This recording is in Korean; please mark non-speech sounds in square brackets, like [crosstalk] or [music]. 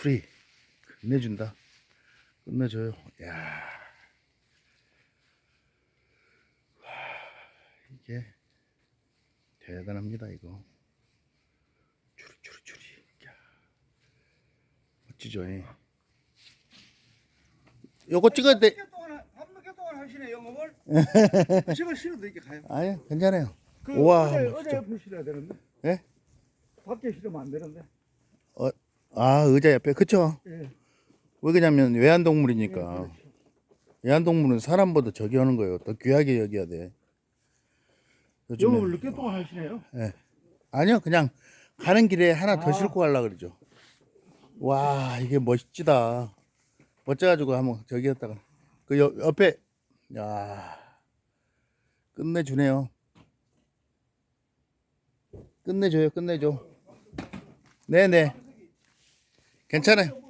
프리 끝내준다 끝내줘요 야 와, 이게 대단합니다 이거 추리 추리 추리 야 멋지죠 예. 요거 찍어야 돼 한몇 개 동안 하시네 영업을. [laughs] 집을 실어도 이렇게 가요. 아니 괜찮아요 그 우와, 어제. 어제 옆에 실어야 되는데. 예? 밖에 실으면 안 되는데. 아 의자 옆에 그쵸 예. 왜 그러냐면 예, 외환동물이니까 그렇죠. 애완동물은 사람보다 저기 하는 거예요. 더 귀하게 여겨야 돼. 요즘에 영업을 몇개 동안 하시네요. 아니요, 그냥 가는 길에 하나 더 아. 싣고 가려 그러죠. 와, 이게 멋지다. 멋져가지고 한번 저기 했다가 그 옆, 옆에 야 끝내주네요. 끝내줘요, 끝내줘. 네네. 괜찮아요.